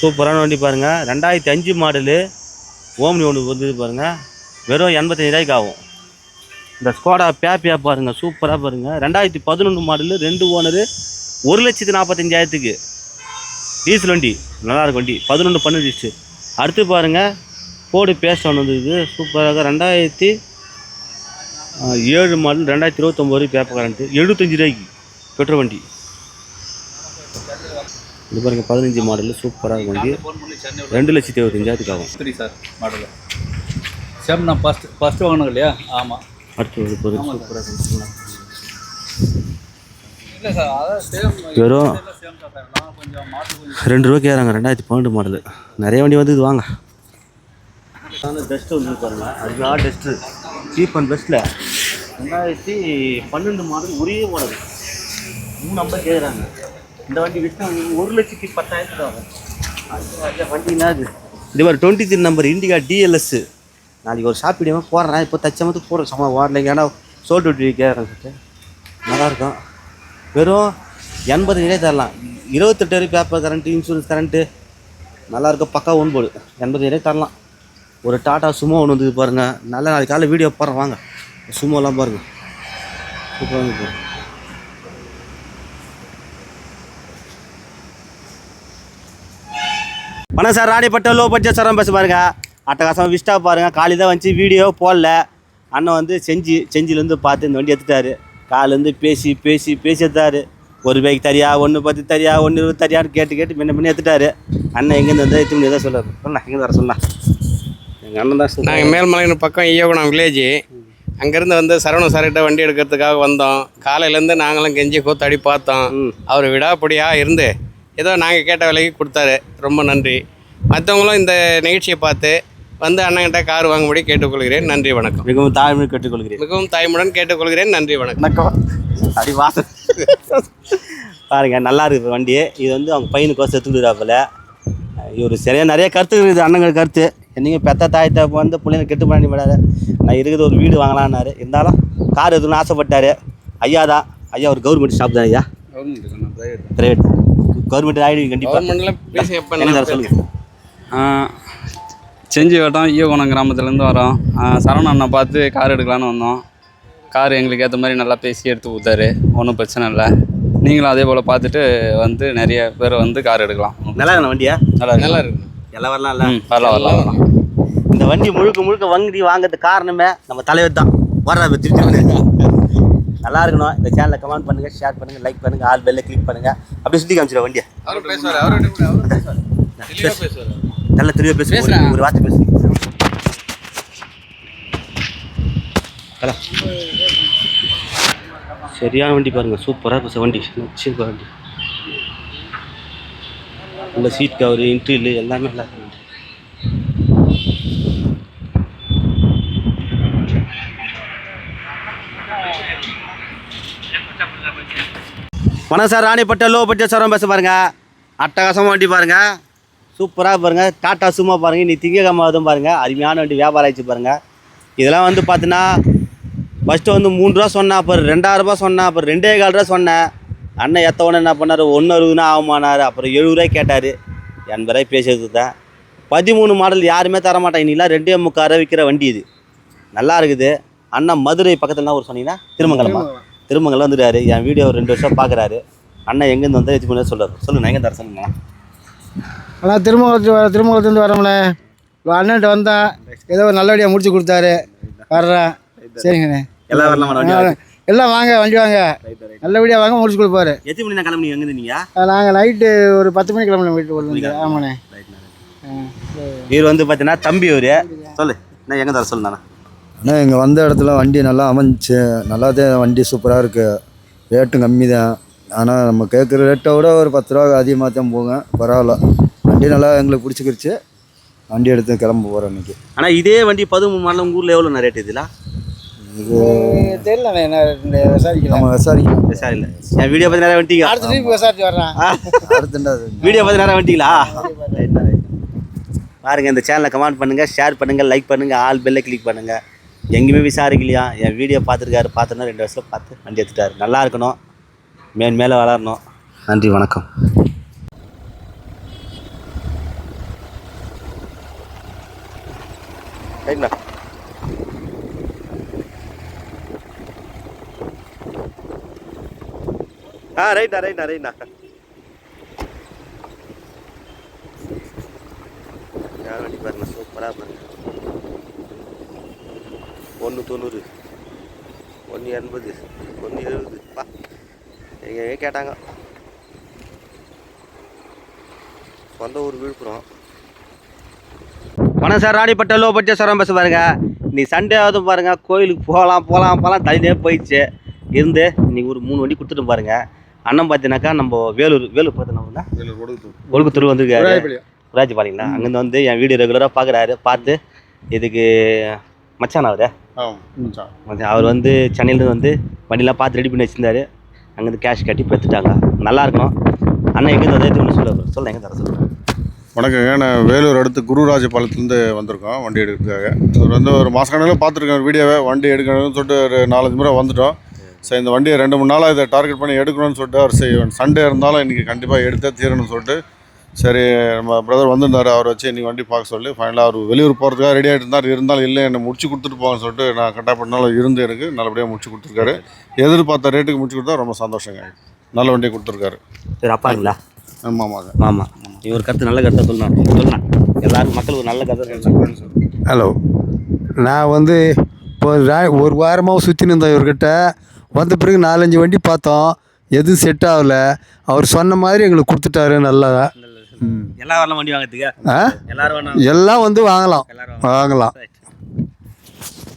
சூப்பரான வண்டி பாருங்கள் ரெண்டாயிரத்தி அஞ்சு மாடலு. ஓம்னி ஒன்று வந்து பாருங்கள் வெறும் எண்பத்தஞ்சு ரூபாய்க்கு ஆகும். இந்த ஸ்கோடா பேப்பியா பாருங்கள் சூப்பராக பாருங்கள் ரெண்டாயிரத்தி பதினொன்று மாடலு. ரெண்டு ஓனரு. ஒரு லட்சத்து நாற்பத்தஞ்சாயிரத்துக்கு டீசல் வண்டி. நல்லாயிருக்கும் வண்டி. பதினொன்று பன்னெண்டு அடுத்து பாருங்கள் போடு பேஸ்ட் ஒன்று வந்தது. சூப்பராக ரெண்டாயிரத்தி ஏழு மாடல். ரெண்டாயிரத்தி இருபத்தொம்போது பேப்பர் கரண்ட்டு எழுபத்தஞ்சி ரூபாய்க்கு. பெட்ரோல் வண்டி. இது பாருங்க பதினஞ்சு மாடல் சூப்பராக இருக்கும் ரெண்டு லட்சத்தி இருபத்தஞ்சாயிரத்துக்கு ஆகும் த்ரீ சார் மாடலு. சேம் நான் ஃபஸ்ட் ஃபஸ்ட்டு வாங்கினது இல்லையா? ஆமாம் அடுத்து ஒரு பொருள் சூப்பராக சார். சேம் வெறும் சார். ரெண்டு ரூபாய்க்கு ஏறாங்க ரெண்டாயிரத்தி பன்னெண்டு மாடல். நிறைய வண்டி வந்து இது வாங்க. டஸ்ட்டு வந்து பாருங்க அதுக்காக டஸ்ட்டு சீப் அண்ட் பெஸ்ட்டில் ரெண்டாயிரத்தி பன்னெண்டு மாடல் ஒரே மாடல் மூணு ஐம்பது கேட்குறாங்க இந்த வண்டி விற்று ஒரு லட்சத்தி பத்தாயிரம் வண்டி அது அது இது மாதிரி twenty three number Indica DLS நாளைக்கு ஒரு ஷாப் இடியாமல் போடுறேன். இப்போ தச்சமத்துக்கு போடுறேன். சும்மா ஓடலைங்க ஏன்னா சோல் விட்டு கேட்குறேன் நல்லாயிருக்கும். வெறும் எண்பது நிலை தரலாம். இருபத்தெட்டு வரை பேப்பர் கரண்ட்டு இன்சூரன்ஸ் கரண்ட்டு நல்லாயிருக்கும். பக்கா ஒன் எண்பது நிலை தரலாம். ஒரு டாட்டா சுமோ ஒன்று வந்து பாருங்கள் நல்ல நாளைக்கு காலையில் வீடியோ போடுறேன். வாங்க. சுமோலாம் பாருங்கள் சூப்பராக இருக்கு வணக்கம் சார் ராணிப்பட்ட லோ பட்ஜெட் சாரம் பேச பாருங்க. அட்டகாசம் விஸ்டா பாருங்க. காலி தான் வந்துச்சு வீடியோ போடல. அண்ணன் வந்து செஞ்சு செஞ்சிலேருந்து பார்த்து இந்த வண்டி எடுத்துட்டாரு. காலேருந்து பேசி பேசி பேசி எடுத்தாரு. ஒரு பைக் தரியா ஒன்று பத்து தரியா ஒன்று இருபது தரியான்னு கேட்டு கேட்டு முன்ன பண்ணி எடுத்துட்டாரு. அண்ணன் எங்கேருந்து வந்தால் எத்தனை மணி தான் சொல்லாரு சொன்னா எங்கே வர சொன்னா. எங்கள் அண்ணன் தான் நாங்கள் மேல்மலையின் பக்கம் ஈயகுணம் வில்லேஜ் அங்கேருந்து வந்து சரவண சார்கிட்ட வண்டி எடுக்கிறதுக்காக வந்தோம். காலையிலேருந்து நாங்களும் கெஞ்சி கூத்தாடி பார்த்தோம். அவர் விடாப்படியாக இருந்து ஏதோ நாங்கள் கேட்ட விலைக்கு கொடுத்தாரு. ரொம்ப நன்றி. மற்றவங்களும் இந்த நிகழ்ச்சியை பார்த்து வந்து அண்ணன்கிட்ட கார் வாங்கும்படி கேட்டுக்கொள்கிறேன். நன்றி வணக்கம். மிகவும் தாழ்மை கேட்டுக்கொள்கிறேன். மிகவும் தாய்முடன் கேட்டுக்கொள்கிறேன். நன்றி வணக்கம். வணக்கம். அப்படி வாசல். பாருங்க நல்லா இருக்குது வண்டி இது வந்து அவங்க பையனுக்கு எடுத்துக்கிறாப்புல இவர் சரியா நிறைய கருத்து இருக்குது அண்ணங்களுக்கு கருத்து. நீங்கள் பெத்த தாயத்தை வந்து பிள்ளைங்க கெட்டு பண்ணி விடாத. நான் இருக்குது ஒரு வீடு வாங்கலான்னாரு இருந்தாலும் கார் எதுன்னு ஆசைப்பட்டாரு. ஐயா தான். ஐயா ஒரு கவர்மெண்ட் ஸ்டாப் தான் ஐயா. பிரைவேட் கவர்மெண்ட் ஆகிடுவீங்க கண்டிப்பாக சொல்லுங்கள் செஞ்சி வட்டம் ஈயகுணம் கிராமத்துலேருந்து வரோம். சரவண அண்ணா பார்த்து கார் எடுக்கலான்னு வந்தோம். கார் எங்களுக்கு ஏற்ற மாதிரி நல்லா பேசி எடுத்து கொடுத்தாரு ஒன்றும் பிரச்சனை இல்லை. நீங்களும் அதே போல் பார்த்துட்டு வந்து நிறைய பேர் வந்து கார் எடுக்கலாம். நல்லா இருக்கணும் வண்டியா? நல்லா இருக்கு. நல்லா இருக்கு. எல்லாம் வரலாம் இல்லை? ம் வரலாம் வரலாம் வரலாம். இந்த வண்டி முழுக்க முழுக்க வண்டி வாங்குறதுக்கு காரணமே நம்ம தலைவர் தான். வர்றா திருச்சி நல்லா இருக்கணும். இந்த சேனலை கமெண்ட் பண்ணுங்க ஷேர் பண்ணுங்க லைக் பண்ணுங்க ஆல் பெல்ல கிளிக் பண்ணுங்க. அப்படியே சுத்தி காமிச்சிட வண்டியை. நல்ல தெளிவாக பேசு ஒரு- பேசுறேன். ஒரு வார்த்தை பேசு ஹலோ. சரியான வண்டி பாருங்க. சூப்பராக பேச வண்டி. சூப்பர் வண்டி. உள்ள சீட் கவர் இன்ட்ரில் எல்லாமே நல்லா இருக்கு. வணக்கம் சார் ராணிப்பட்ட லோ பட்ஜெட் சாரம் பேச பாருங்க. அட்டகாசமாக வண்டி பாருங்க. சூப்பராக பாருங்க. டாட்டா சும்மா பாருங்க. நீ திங்கக்கிழமை பாருங்க. அருமையான வண்டி வியாபாரம் ஆயிடுச்சு பாருங்க. இதெல்லாம் வந்து பார்த்தீங்கன்னா ஃபஸ்ட்டு வந்து மூணு ரூபா சொன்னேன் அப்புறம் ரெண்டாயிரம் சொன்னேன் அப்புறம் ரெண்டே கால் ரூபா சொன்னேன். அண்ணன் எத்த உடனே என்ன பண்ணார்? ஒன்று அறுபதுனா ஆகுமானார். அப்புறம் எழுபது ரூபாய் கேட்டார். எண்பது ரூபாய் பேசுறது தான் பதிமூணு மாடல் யாருமே தர மாட்டாங்க. இன்னிலாம் ரெண்டே முக்கால் ரூபா விற்கிற வண்டி இது. நல்லா இருக்குது. அண்ணன் மதுரை பக்கத்துல ஒரு சொன்னீங்கன்னா திருமங்கலமா திருமங்கலம் வந்துட்டாரு. என் வீடியோ ரெண்டு வருஷம் பார்க்குறாரு அண்ணன் எங்கேருந்து வந்தால் எச்சு பண்ணி சொல்லுவார் சொல்லுங்க நான் எங்கே தர சொல்லுங்க ஆனால் திருமங்கலத்து வர திருமங்கலத்துலேருந்து வரோம்ல. அண்ணன்ட்ட வந்தேன் ஏதோ ஒரு நல்லபடியாக முடிச்சு கொடுத்தாரு. வர்றேன். சரிங்கண்ணே. எல்லாம் வரலாம் எல்லாம் வாங்க வண்டி வாங்க. நல்லபடியாக வாங்க முடிச்சு கொடுப்பாரு. எத்தனை மணி கிளம்பி எங்கே நாங்கள் நைட்டு ஒரு பத்து மணிக்கு கிளம்பணும் வீட்டு வந்து ஆமாண்ணே. இவர் வந்து பார்த்தீங்கன்னா தம்பி இவர். சொல்லு நான் எங்கே தர சொல்லு அண்ணா இங்கே வந்த இடத்துல வண்டி நல்லா அமைஞ்சிச்சு நல்லா தான் வண்டி சூப்பராக இருக்குது ரேட்டும் கம்மி தான் ஆனால் நம்ம கேட்குற ரேட்டை விட ஒரு பத்து ரூபா அதிகமாக தான் போங்க பரவாயில்ல. வண்டி நல்லா எங்களுக்கு பிடிச்சிக்கிருச்சு. வண்டி எடுத்து கிளம்ப போகிறோம் இன்னைக்கு. ஆனால் இதே வண்டி பதிமூணு உங்கள் ஊரில் எவ்வளோ ரேட் இதுல? தெரியலண்ணே என்ன விசாரிக்கலாம் நம்ம விசாரிக்கலாம் சார் இல்லை என் வீடியோ பார்த்து நேரம் வந்துட்டீங்க. அடுத்த ட்ரிப் விசாரிச்சு வர்றேன். அடுத்துண்டாது வீடியோ பார்த்து நேரம் வந்துட்டீங்களா? பாருங்க இந்த சேனலை கமெண்ட் பண்ணுங்க ஷேர் பண்ணுங்க லைக் பண்ணுங்க ஆல் பெல்லை கிளிக் பண்ணுங்க. எங்கேயுமே விசாரிக்கலையா? என் வீடியோ பார்த்துருக்காரு பார்த்தோன்னா ரெண்டு வருஷம் பார்த்து வண்டி எடுத்துட்டாரு நல்லா இருக்கணும். மேன் மேலே வளரணும். நன்றி வணக்கம். ரைட்ண்ணா ஆ ரைட்ண்ணா ரைட்ண்ணா ரைட்ண்ணா. யார் சூப்பராக பாருங்க. ஒன்று தொண்ணூறு ஒன்று எண்பது ஒன்று எழுபது பா. எங்கே கேட்டாங்க? சொந்த ஊர் விழுப்புரம். வணக்கம் சார் ராணிப்பட்ட லோ பட்ஜெட் சாரம் பேச பாருங்க. நீ சண்டே ஆகுது பாருங்க. கோயிலுக்கு போகலாம் போகலாம் போகலாம். தலையிலே போயிடுச்சு. இருந்து இன்னைக்கு ஒரு மூணு வண்டி கொடுத்துட்டு பாருங்க. அண்ணன் பார்த்தீங்கன்னாக்கா நம்ம வேலூர் வேலூர் பார்த்தோன்னா ஒழுக்குத்தூர் வந்திருக்காரு. ராஜபாளையங்களா அங்கேருந்து வந்து என் வீடியோ ரெகுலராக பார்க்குறாரு பார்த்து இதுக்கு மச்சான் அவரு? மச்சான். அவர் வந்து சென்னையிலேருந்து வந்து வண்டிலாம் பார்த்து ரெடி பண்ணி வச்சிருந்தாரு. அங்கேருந்து கேஷ் கட்டி இப்போ எடுத்துட்டாங்க நல்லா இருக்கணும். அண்ணன் எங்கேருந்து வந்து எடுத்து சொல்ல சொல்ல எங்கே தர சொல்லுங்கள் வணக்கங்க. நான் வேலூர் அடுத்து குருராஜபாளையத்துலேருந்து வந்திருக்கோம் வண்டி எடுக்கிறதுக்காக. அவர் வந்து ஒரு மாத கணக்கில் பார்த்துருக்கேன் வீடியோவை வண்டி எடுக்கணும்னு சொல்லிட்டு ஒரு நாலஞ்சு முறை வந்துட்டோம். சரி இந்த வண்டியை ரெண்டு மூணு நாளாக இதை டார்கெட் பண்ணி எடுக்கணும்னு சொல்லிட்டு அவர் சரி சண்டே இருந்தாலும் இன்றைக்கி கண்டிப்பாக எடுத்தே தீரணும்னு சொல்லிட்டு சரி நம்ம பிரதர் வந்திருந்தார் அவரை வச்சு இன்றைக்கி வண்டி பார்க்க சொல்லி ஃபைனலாக அவர் வெளியூர் போகிறதுக்காக ரெடி ஆகிட்டு இருந்தார் இருந்தாலும் இல்லை என்னை முடிச்சு கொடுத்துட்டு போங்கன்னு சொல்லிட்டு நான் கட்டாப்பட்டனால இருந்து எனக்கு நல்லபடியாக முடிச்சு கொடுத்துருக்காரு. எதிர்பார்த்த ரேட்டுக்கு முடிச்சு கொடுத்தா ரொம்ப சந்தோஷங்க. நல்ல வண்டியை கொடுத்துருக்காரு. சரி அப்பாங்களா? ஆமாம் ஆமாங்க ஆமாம் இவர் கருத்து நல்ல கருத்தை சொல்லலாம் சொல்லலாம் எல்லாரும் மக்களுக்கு நல்ல கருத்தை ஹலோ நான் வந்து இப்போ ஒரு வாரமாக சுற்றின்னு இருந்தேன் இவர்கிட்ட. வந்த பிறகு நாலஞ்சு வண்டி பார்த்தோம். எதுவும் செட் ஆகல. அவர் சொன்ன மாதிரி எங்களுக்கு கொடுத்துட்டாரு நல்லா. ம். எல்லா வரலாம் வண்டி வாங்குறதுக்கு? எல்லாரும் எல்லாம் வந்து வாங்கலாம். எல்லாரும் வாங்கலாம்.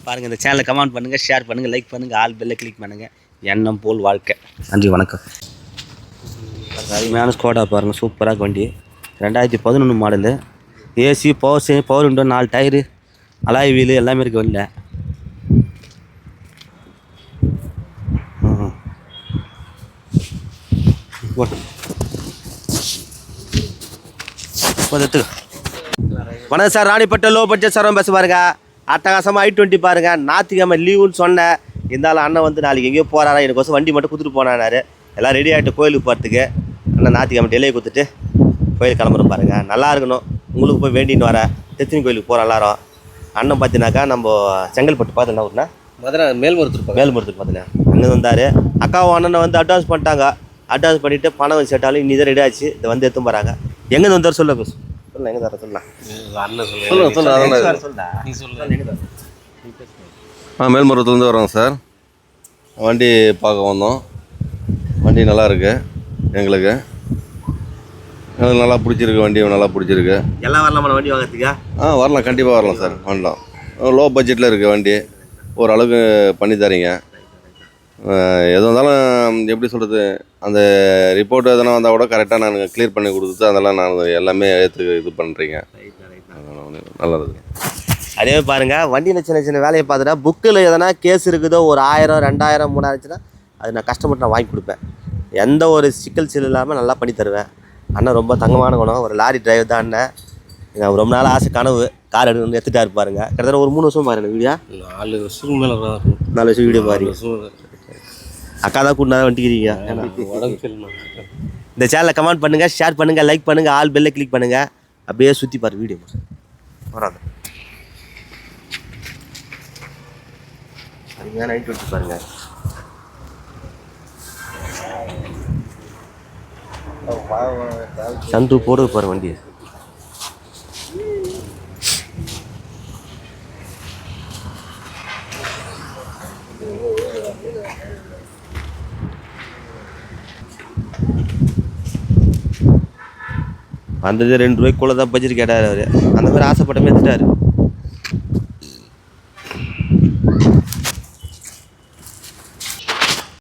பாருங்க இந்த சேனலை கமெண்ட் பண்ணுங்க ஷேர் பண்ணுங்க லைக் பண்ணுங்க ஆல் பெல்ல கிளிக் பண்ணுங்க. எண்ணம் போல் வாழ்க்கை. நன்றி வணக்கம். அருமையான ஸ்கோடா பாருங்க சூப்பராக வண்டி. ரெண்டாயிரத்தி பதினொன்று மாடலு ஏசி பவர் சே பவர் விண்டோ நாலு டயரு அலாய் வீலு எல்லாமே இருக்கு வண்டியில். ம். எடுத்துக்கோ. வணக்கம் sir Ranipet low budget sir பேச பாருங்க. அட்டகாசமாக ஐ டுவெண்ட்டி பாருங்க. ஞாத்திக்கிழமை லீவுன்னு சொன்னேன் இருந்தாலும் அண்ணன் வந்து நாளைக்கு எங்கேயோ போறாரா எனக்கு வண்டி மட்டும் கொடுத்துட்டு போனாரு எல்லாம் ரெடி ஆகிட்டு கோயிலுக்கு போகிறதுக்கு அண்ணன் ஞாத்திக்கிழமை டெலியை கொடுத்துட்டு கோயில் கிளம்புறோம் பாருங்க. நல்லா இருக்கணும். உங்களுக்கு போய் வேண்டின்னு வரேன் திருத்தணி கோயிலுக்கு போகிறோம் எல்லாரும். அண்ணன் பார்த்தீங்கன்னாக்கா நம்ம செங்கல்பட்டு பார்த்து என்ன ஊர்னா மதுரை மேல்மருத்துவர் மேல்மருத்துக்கு பார்த்தீங்க அங்கே வந்தார். அக்காவும் அண்ணனை வந்து அட்வான்ஸ் பண்ணிட்டாங்க. அட்வான்ஸ் பண்ணிவிட்டு பணம் செட்டாலும் இன்னி தான் ரெடி ஆச்சு. இதை வந்து எடுத்து போகிறாங்க எங்கே வந்தார் சொல்ல சொல்ல எங்கே தர சொல்லலாம். நீ சொல்லு தர ஆ மேல்மருவத்துலேருந்து வரோங்க சார். வண்டி பார்க்க வந்தோம். வண்டி நல்லா இருக்கு எங்களுக்கு. எங்களுக்கு நல்லா பிடிச்சிருக்கு வண்டி நல்லா பிடிச்சிருக்கு. எல்லாம் வரலாமா வண்டி வாங்குறதுக்கா? ஆ வரலாம் கண்டிப்பாக வரலாம் சார் வரலாம். லோ பட்ஜெட்டில் இருக்குது வண்டி ஓரளவுக்கு பண்ணி தரீங்க. எது வந்தாலும் எப்படி சொல்கிறது அந்த ரிப்போர்ட் எதனா வந்தால் கூட கரெக்டாக நான் க்ளியர் பண்ணி கொடுத்து அதெல்லாம் நான் எல்லாமே ஏற்று இது பண்ணுறீங்க நல்லா இருக்கு அதே மாதிரி பாருங்க வண்டியில் சின்ன சின்ன வேலையை பார்த்துட்டா புக்கில் எதனா கேஸ் இருக்குதோ ஒரு ஆயிரம் ரெண்டாயிரம் மூணாயிரச்சுன்னா அது நான் கஷ்டப்பட்டு நான் வாங்கி கொடுப்பேன். எந்த ஒரு சிக்கல் சில் இல்லாமல் நல்லா பண்ணி தருவேன். அண்ணன் ரொம்ப தங்கமான குணம். ஒரு லாரி டிரைவர் தான் அண்ணன். எனக்கு ரொம்ப நாள் ஆசை கனவு. கார் எடுக்கணும்னு எடுத்துட்டா இருப்பாருங்க கிட்டத்தட்ட ஒரு மூணு வருஷம் பாருங்க வீடியோ நாலு வருஷத்துக்கு மேலே நாலு வருஷம் வீடியோ பாருங்க. அக்கா தான் கூட்டினா தான் சரியில்லை இந்த சேனலை கமெண்ட் பண்ணுங்க ஷேர் பண்ணுங்க லைக் பண்ணுங்க ஆல் பெல்ல கிளிக் பண்ணுங்க. அப்படியே சுற்றி பாரு வீடியோ வராது. அருமையான நைட் வச்சு பாருங்க. சந்து போடுது பாரு வண்டி. வந்தது ரெண்டு ரூபாய்க்குள்ளே தான் பட்ஜெட் கேட்டார் அவர். அந்த மாதிரி ஆசைப்பட்டமே எடுத்துட்டாரு.